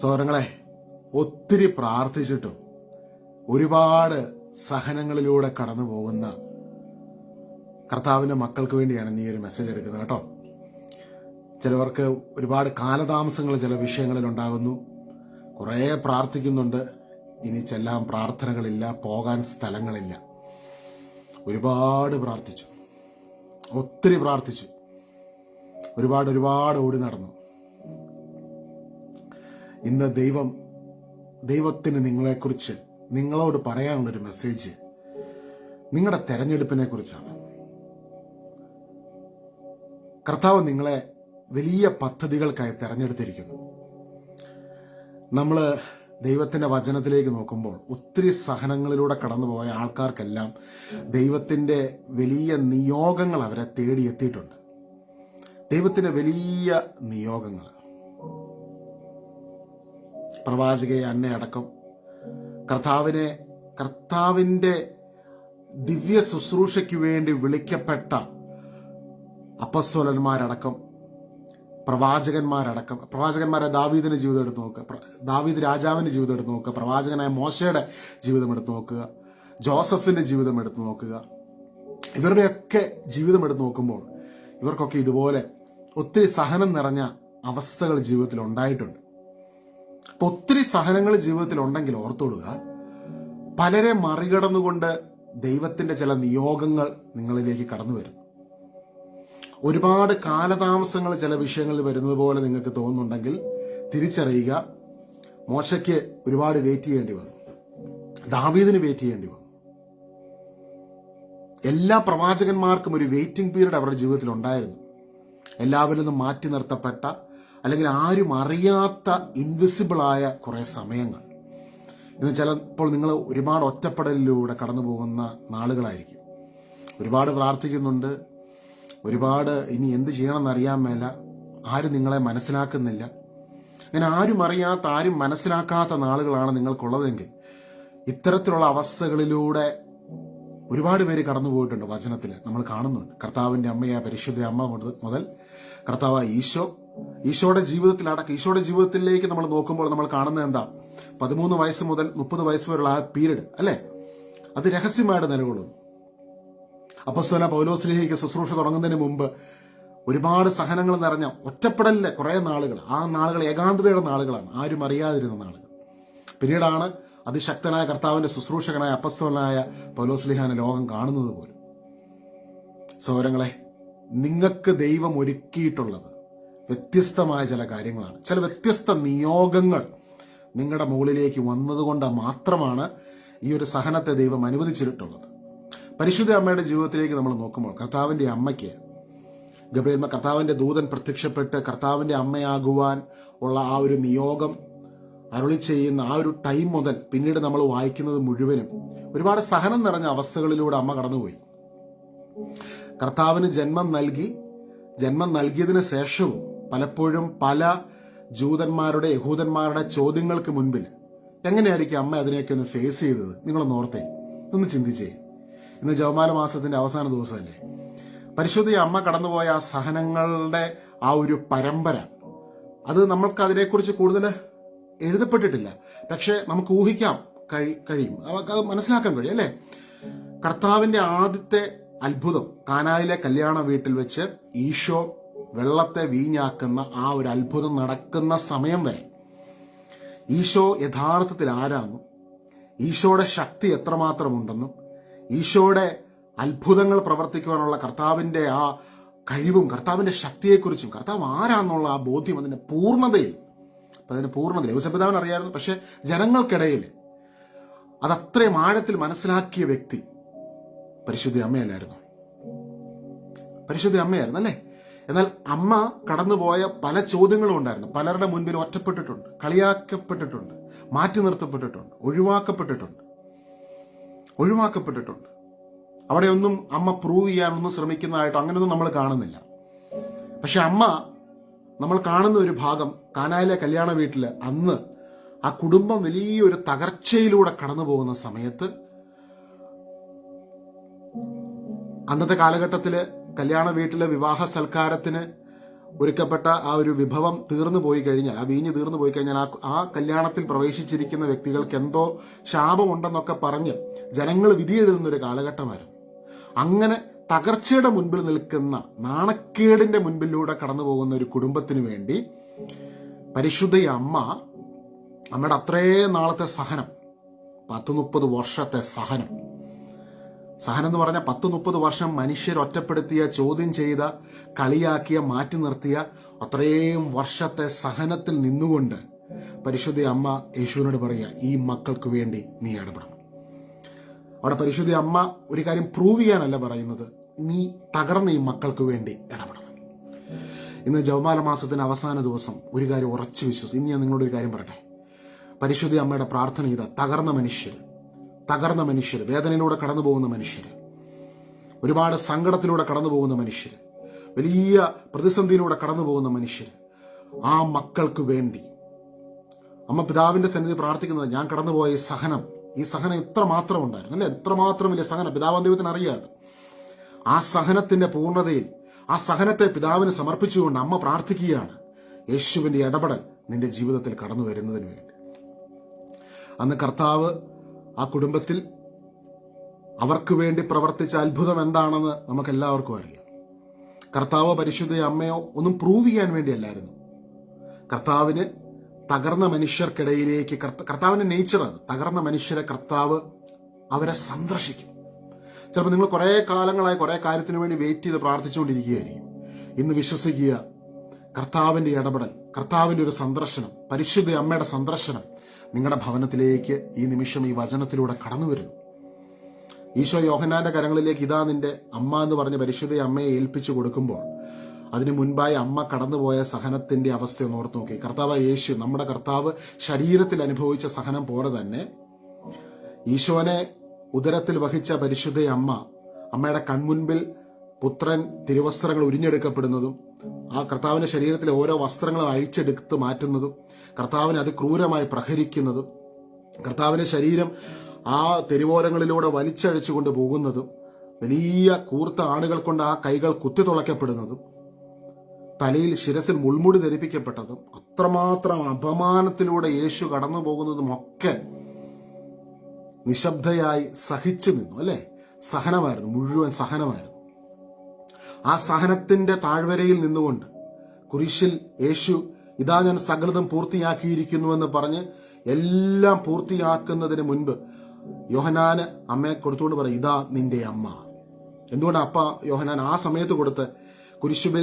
സോദരങ്ങളെ ഒത്തിരി പ്രാർത്ഥിച്ചിട്ടും ഒരുപാട് സഹനങ്ങളിലൂടെ കടന്നു പോകുന്ന കർത്താവിന്റെ മക്കൾക്ക് വേണ്ടിയാണ് നീ ഒരു മെസ്സേജ് എടുക്കുന്നത് കേട്ടോ. ചിലവർക്ക് ഒരുപാട് കാലതാമസങ്ങൾ ചില വിഷയങ്ങളിൽ ഉണ്ടാകുന്നു. കുറേ പ്രാർത്ഥിക്കുന്നുണ്ട്. ഇനി ചെല്ലാൻ പ്രാർത്ഥനകളില്ല പോകാൻ സ്ഥലങ്ങളില്ല. ഒരുപാട് പ്രാർത്ഥിച്ചു. ഒത്തിരി പ്രാർത്ഥിച്ചു. ഒരുപാട് ഒരുപാട് ഓടി നടന്നു. ഇന്ന് ദൈവം ദൈവത്തിന് നിങ്ങളെക്കുറിച്ച് നിങ്ങളോട് പറയാനുള്ളൊരു മെസ്സേജ് നിങ്ങളുടെ തെരഞ്ഞെടുപ്പിനെ കുറിച്ചാണ്. കർത്താവ് നിങ്ങളെ വലിയ പദ്ധതികൾക്കായി തെരഞ്ഞെടുത്തിരിക്കുന്നു. നമ്മൾ ദൈവത്തിന്റെ വചനത്തിലേക്ക് നോക്കുമ്പോൾ ഒത്തിരി സഹനങ്ങളിലൂടെ കടന്നുപോയ ആൾക്കാർക്കെല്ലാം ദൈവത്തിന്റെ വലിയ നിയോഗങ്ങൾ അവരെ തേടിയെത്തിയിട്ടുണ്ട്. ദൈവത്തിന്റെ വലിയ നിയോഗങ്ങൾ. പ്രവാചകയെ അന്നെ അടക്കം കർത്താവിനെ കർത്താവിന്റെ ദിവ്യ ശുശ്രൂഷയ്ക്ക് വേണ്ടി വിളിക്കപ്പെട്ട അപ്പസ്വലന്മാരടക്കം പ്രവാചകന്മാരടക്കം പ്രവാചകന്മാരെ ദാവീദിന്റെ ജീവിതം എടുത്ത് നോക്കുക ദാവീദ് രാജാവിന്റെ ജീവിതം എടുത്ത് നോക്കുക പ്രവാചകനായ മോശയുടെ ജീവിതം എടുത്ത് നോക്കുക ജോസഫിന്റെ ജീവിതം എടുത്ത് നോക്കുക. ഇവരുടെയൊക്കെ ജീവിതം എടുത്ത് നോക്കുമ്പോൾ ഇവർക്കൊക്കെ ഇതുപോലെ ഒത്തിരി സഹനം നിറഞ്ഞ അവസ്ഥകൾ ജീവിതത്തിൽ ഉണ്ടായിട്ടുണ്ട്. ഒത്തിരി സഹനങ്ങൾ ജീവിതത്തിൽ ഉണ്ടെങ്കിൽ ഓർത്തോടുക പലരെ മറികടന്നുകൊണ്ട് ദൈവത്തിന്റെ ചില നിയോഗങ്ങൾ നിങ്ങളിലേക്ക് കടന്നു വരുന്നു. ഒരുപാട് കാലതാമസങ്ങൾ ചില വിഷയങ്ങളിൽ വരുന്നത് പോലെ നിങ്ങൾക്ക് തോന്നുന്നുണ്ടെങ്കിൽ തിരിച്ചറിയുക. മോശയ്ക്ക് ഒരുപാട് വെയിറ്റ് ചെയ്യേണ്ടി വന്നു. ദാവീദിന് വെയിറ്റ് ചെയ്യേണ്ടി വന്നു. എല്ലാ പ്രവാചകന്മാർക്കും ഒരു വെയിറ്റിംഗ് പീരീഡ് അവരുടെ ജീവിതത്തിൽ ഉണ്ടായിരുന്നു. എല്ലാവരിൽ നിന്നും മാറ്റി നിർത്തപ്പെട്ട അല്ലെങ്കിൽ ആരും അറിയാത്ത ഇൻവിസിബിളായ കുറെ സമയങ്ങൾ. ഇന്ന് ചിലപ്പോൾ നിങ്ങൾ ഒരുപാട് ഒറ്റപ്പെടലിലൂടെ കടന്നു പോകുന്ന നാളുകളായിരിക്കും. ഒരുപാട് പ്രാർത്ഥിക്കുന്നുണ്ട്. ഒരുപാട് ഇനി എന്ത് ചെയ്യണമെന്ന് അറിയാൻ മേല. ആരും നിങ്ങളെ മനസ്സിലാക്കുന്നില്ല. അങ്ങനെ ആരും അറിയാത്ത ആരും മനസ്സിലാക്കാത്ത നാളുകളാണ് നിങ്ങൾക്കുള്ളതെങ്കിൽ ഇത്തരത്തിലുള്ള അവസ്ഥകളിലൂടെ ഒരുപാട് പേര് കടന്നു പോയിട്ടുണ്ട് വചനത്തിൽ നമ്മൾ കാണുന്നുണ്ട്. കർത്താവിന്റെ അമ്മയായ പരിശുദ്ധ അമ്മ മുതൽ കർത്താവ് ഈശോ ഈശോയുടെ ജീവിതത്തിൽ അടക്കം ഈശോയുടെ ജീവിതത്തിലേക്ക് നമ്മൾ നോക്കുമ്പോൾ നമ്മൾ കാണുന്നത് എന്താ? പതിമൂന്ന് വയസ്സ് മുതൽ മുപ്പത് വയസ്സ് വരെയുള്ള ആ പീരീഡ് അല്ലേ? അത് രഹസ്യമായിട്ട് നിലകൊള്ളുന്നു. അപ്പസ്വന പൗലോസ്ലേഹിക്ക് ശുശ്രൂഷ തുടങ്ങുന്നതിന് മുമ്പ് ഒരുപാട് സഹനങ്ങൾ നിറഞ്ഞ ഒറ്റപ്പെടലിലെ കുറെ നാളുകൾ ആ നാളുകൾ ഏകാന്തതയുടെ നാളുകളാണ് ആരും അറിയാതിരുന്ന നാളുകൾ. പിന്നീടാണ് അതിശക്തനായ കർത്താവിന്റെ ശുശ്രൂഷകനായ അപ്പസ്വനായ പൗലോസ്ലിഹാനെ ലോകം കാണുന്നത് പോലും. സൗരങ്ങളെ നിങ്ങൾക്ക് ദൈവം ഒരുക്കിയിട്ടുള്ളത് വ്യത്യസ്തമായ ചില കാര്യങ്ങളാണ്. ചില വ്യത്യസ്ത നിയോഗങ്ങൾ നിങ്ങളുടെ മുകളിലേക്ക് വന്നതുകൊണ്ട് മാത്രമാണ് ഈ ഒരു സഹനത്തെ ദൈവം അനുവദിച്ചിട്ടുള്ളത്. പരിശുദ്ധ അമ്മയുടെ ജീവിതത്തിലേക്ക് നമ്മൾ നോക്കുമ്പോൾ കർത്താവിന്റെ അമ്മയ്ക്ക് ഗബ്രിയേൽ കർത്താവിന്റെ ദൂതൻ പ്രത്യക്ഷപ്പെട്ട് കർത്താവിന്റെ അമ്മയാകുവാൻ ഉള്ള ആ ഒരു നിയോഗം അരുളി ചെയ്യുന്ന ആ ഒരു ടൈം മുതൽ പിന്നീട് നമ്മൾ വായിക്കുന്നത് മുഴുവനും ഒരുപാട് സഹനം നിറഞ്ഞ അവസ്ഥകളിലൂടെ അമ്മ കടന്നുപോയി. കർത്താവിന് ജന്മം നൽകി ജന്മം നൽകിയതിന് ശേഷവും പലപ്പോഴും പല ജൂതന്മാരുടെ യഹൂദന്മാരുടെ ചോദ്യങ്ങൾക്ക് മുൻപിൽ എങ്ങനെയായിരിക്കും അമ്മ അതിനെയൊക്കെ ഒന്ന് ഫേസ് ചെയ്തത്? നിങ്ങളൊന്ന് ഓർത്തേ. ഒന്ന് ചിന്തിച്ചേ. ഇന്ന് ജവമാല മാസത്തിന്റെ അവസാന ദിവസമല്ലേ? പരിശുദ്ധ അമ്മ കടന്നുപോയ ആ സഹനങ്ങളുടെ ആ ഒരു പരമ്പര അത് നമ്മൾക്ക് അതിനെക്കുറിച്ച് കൂടുതൽ എഴുതപ്പെട്ടിട്ടില്ല. പക്ഷെ നമുക്ക് ഊഹിക്കാം കഴി- കഴിയും. അത് മനസ്സിലാക്കാൻ കഴിയും അല്ലേ? കർത്താവിന്റെ ആദ്യത്തെ അത്ഭുതം. കാനായിലെ കല്യാണ വീട്ടിൽ വെച്ച് ഈശോ വെള്ളത്തെ വീഞ്ഞാക്കുന്ന ആ ഒരു അത്ഭുതം നടക്കുന്ന സമയം വരെ ഈശോ യഥാർത്ഥത്തിൽ ആരാണെന്നും ഈശോയുടെ ശക്തി എത്രമാത്രമുണ്ടെന്നും ഈശോയുടെ അത്ഭുതങ്ങൾ പ്രവർത്തിക്കുവാനുള്ള കർത്താവിന്റെ ആ കഴിവും കർത്താവിന്റെ ശക്തിയെക്കുറിച്ചും കർത്താവ് ആരാന്നുള്ള ആ ബോധ്യം അതിന്റെ പൂർണതയിൽ അതിന്റെ പൂർണതയിൽ. യൗസപിതാവിന് അറിയാമായിരുന്നു പക്ഷെ ജനങ്ങൾക്കിടയിൽ അതത്രയും ആഴത്തിൽ മനസ്സിലാക്കിയ വ്യക്തി പരിശുദ്ധ അമ്മയല്ലായിരുന്നു. പരിശുദ്ധ അമ്മയായിരുന്നു അല്ലേ എന്നാൽ അമ്മ കടന്നുപോയ പല ചോദ്യങ്ങളും ഉണ്ടായിരുന്നു. പലരുടെ മുൻപിൽ ഒറ്റപ്പെട്ടിട്ടുണ്ട്. കളിയാക്കപ്പെട്ടിട്ടുണ്ട്. മാറ്റി നിർത്തപ്പെട്ടിട്ടുണ്ട്. ഒഴിവാക്കപ്പെട്ടിട്ടുണ്ട്. ഒഴിവാക്കപ്പെട്ടിട്ടുണ്ട്. അവിടെയൊന്നും അമ്മ പ്രൂവ് ചെയ്യാനൊന്നും ശ്രമിക്കുന്നതായിട്ടോ അങ്ങനെയൊന്നും നമ്മൾ കാണുന്നില്ല. പക്ഷെ അമ്മ നമ്മൾ കാണുന്ന ഒരു ഭാഗം കാനായിലെ കല്യാണ വീട്ടിൽ അന്ന് ആ കുടുംബം വലിയൊരു തകർച്ചയിലൂടെ കടന്നു പോകുന്ന സമയത്ത് അന്നത്തെ കാലഘട്ടത്തിൽ കല്യാണ വീട്ടിലെ വിവാഹ സൽക്കാരത്തിന് ഒരുക്കപ്പെട്ട ആ ഒരു വിഭവം തീർന്നു പോയി കഴിഞ്ഞാൽ ആ വീഞ്ഞ് തീർന്നു പോയി കഴിഞ്ഞാൽ ആ ആ കല്യാണത്തിൽ പ്രവേശിച്ചിരിക്കുന്ന വ്യക്തികൾക്ക് എന്തോ ശാപമുണ്ടെന്നൊക്കെ പറഞ്ഞ് ജനങ്ങൾ വിധിയെഴുതുന്ന ഒരു കാലഘട്ടമായിരുന്നു. അങ്ങനെ തകർച്ചയുടെ മുൻപിൽ നിൽക്കുന്ന നാണക്കേടിന്റെ മുൻപിലൂടെ കടന്നു പോകുന്ന ഒരു കുടുംബത്തിന് വേണ്ടി പരിശുദ്ധ അമ്മ അമ്മയുടെ അത്രേ നാളത്തെ സഹനം പത്ത് മുപ്പത് വർഷത്തെ സഹനം സഹനം എന്ന് പറഞ്ഞാൽ പത്ത് മുപ്പത് വർഷം മനുഷ്യർ ഒറ്റപ്പെടുത്തിയ ചോദ്യം ചെയ്ത കളിയാക്കിയ മാറ്റി നിർത്തിയ അത്രയും വർഷത്തെ സഹനത്തിൽ നിന്നുകൊണ്ട് പരിശുദ്ധ അമ്മ യേശുവിനോട് പറയുക ഈ മക്കൾക്ക് വേണ്ടി നീ ഇടപെടണം. അവിടെ പരിശുദ്ധ അമ്മ ഒരു കാര്യം പ്രൂവ് ചെയ്യാനല്ല പറയുന്നത് നീ തകർന്ന ഈ മക്കൾക്ക് വേണ്ടി ഇടപെടണം. ഇന്ന് ജവമാല മാസത്തിന്റെ അവസാന ദിവസം ഒരു കാര്യം ഉറച്ചു വിശ്വസിച്ചു ഇനി ഞാൻ നിങ്ങളോട് ഒരു കാര്യം പറയട്ടെ? പരിശുദ്ധ അമ്മയുടെ പ്രാർത്ഥന ചെയ്ത തകർന്ന മനുഷ്യർ. തകർന്ന മനുഷ്യർ വേദനയിലൂടെ കടന്നു പോകുന്ന മനുഷ്യർ ഒരുപാട് സങ്കടത്തിലൂടെ കടന്നു പോകുന്ന മനുഷ്യർ വലിയ പ്രതിസന്ധിയിലൂടെ കടന്നു പോകുന്ന മനുഷ്യർ ആ മക്കൾക്ക് വേണ്ടി. അമ്മ പിതാവിന്റെ സന്നിധി പ്രാർത്ഥിക്കുന്നത് ഞാൻ കടന്നുപോയ ഈ സഹനം ഈ സഹനം ഇത്ര മാത്രം ഉണ്ടായിരുന്നു അല്ലെ? എത്രമാത്രം വലിയ സഹനം. പിതാവ് ദൈവത്തിന് അറിയാതെ. ആ സഹനത്തിന്റെ പൂർണതയിൽ ആ സഹനത്തെ പിതാവിന് സമർപ്പിച്ചുകൊണ്ട് അമ്മ പ്രാർത്ഥിക്കുകയാണ് യേശുവിന്റെ ഇടപെടൽ നിന്റെ ജീവിതത്തിൽ കടന്നു വരുന്നതിന് വേണ്ടി. അന്ന് കർത്താവ് ആ കുടുംബത്തിൽ അവർക്ക് വേണ്ടി പ്രവർത്തിച്ച അത്ഭുതം എന്താണെന്ന് നമുക്ക് എല്ലാവർക്കും അറിയാം. കർത്താവോ പരിശുദ്ധ അമ്മയോ ഒന്നും പ്രൂവ് ചെയ്യാൻ വേണ്ടിയല്ലായിരുന്നു. കർത്താവിന് തകർന്ന മനുഷ്യർക്കിടയിലേക്ക് കർത്ത- കർത്താവിന്റെ നേച്ചർ അത്. തകർന്ന മനുഷ്യരെ കർത്താവ് അവരെ സന്ദർശിക്കും. ചിലപ്പോൾ നിങ്ങൾ കുറെ കാലങ്ങളായി കുറെ കാര്യത്തിന് വേണ്ടി വെയിറ്റ് ചെയ്ത് പ്രാർത്ഥിച്ചുകൊണ്ടിരിക്കുകയായിരിക്കും. ഇന്ന് വിശ്വസിക്കുക കർത്താവിന്റെ ഇടപെടൽ കർത്താവിന്റെ ഒരു സന്ദർശനം പരിശുദ്ധ അമ്മയുടെ സന്ദർശനം നിങ്ങളുടെ ഭവനത്തിലേക്ക് ഈ നിമിഷം ഈ വചനത്തിലൂടെ കടന്നു വരുന്നു ഈശോ യോഹനാന്റെ കരങ്ങളിലേക്ക് ഇതാ നിന്റെ അമ്മ എന്ന് പറഞ്ഞ പരിശുദ്ധ അമ്മയെ ഏൽപ്പിച്ചു കൊടുക്കുമ്പോൾ അതിനു മുൻപായി അമ്മ കടന്നുപോയ സഹനത്തിന്റെ അവസ്ഥ ഒന്ന് ഓർത്ത് നോക്കി. കർത്താവ് യേശു നമ്മുടെ കർത്താവ് ശരീരത്തിൽ അനുഭവിച്ച സഹനം പോലെ തന്നെ ഈശോനെ ഉദരത്തിൽ വഹിച്ച പരിശുദ്ധ അമ്മ അമ്മയുടെ കൺമുൻപിൽ പുത്രൻ തിരുവസ്ത്രങ്ങൾ ഉരിഞ്ഞെടുക്കപ്പെടുന്നതും ആ കർത്താവിന്റെ ശരീരത്തിലെ ഓരോ വസ്ത്രങ്ങളും അഴിച്ചെടുത്ത് മാറ്റുന്നതും കർത്താവിനെ അത് ക്രൂരമായി പ്രഹരിക്കുന്നതും കർത്താവിന്റെ ശരീരം ആ തെരുവോരങ്ങളിലൂടെ വലിച്ചഴിച്ചുകൊണ്ട് പോകുന്നതും വലിയ കൂർത്ത ആണുകൾ കൊണ്ട് ആ കൈകൾ കുത്തി തുളയ്ക്കപ്പെടുന്നതും തലയിൽ ശിരസിൽ മുൾമുടി ധരിപ്പിക്കപ്പെട്ടതും അത്രമാത്രം അപമാനത്തിലൂടെ യേശു കടന്നു പോകുന്നതും ഒക്കെ നിശബ്ദയായി സഹിച്ചു നിന്നു അല്ലെ? സഹനമായിരുന്നു മുഴുവൻ സഹനമായിരുന്നു. ആ സഹനത്തിന്റെ താഴ്വരയിൽ നിന്നുകൊണ്ട് കുരിശിൽ യേശു ഇതാ ഞാൻ സകലതും പൂർത്തിയാക്കിയിരിക്കുന്നുവെന്ന് പറഞ്ഞ് എല്ലാം പൂർത്തിയാക്കുന്നതിന് മുൻപ് യോഹനാന് അമ്മയെ കൊടുത്തുകൊണ്ട് പറയും ഇതാ നിന്റെ അമ്മ. എന്തുകൊണ്ട് അപ്പ യോഹനാൻ ആ സമയത്ത് കൊടുത്ത് കുരിശുബലി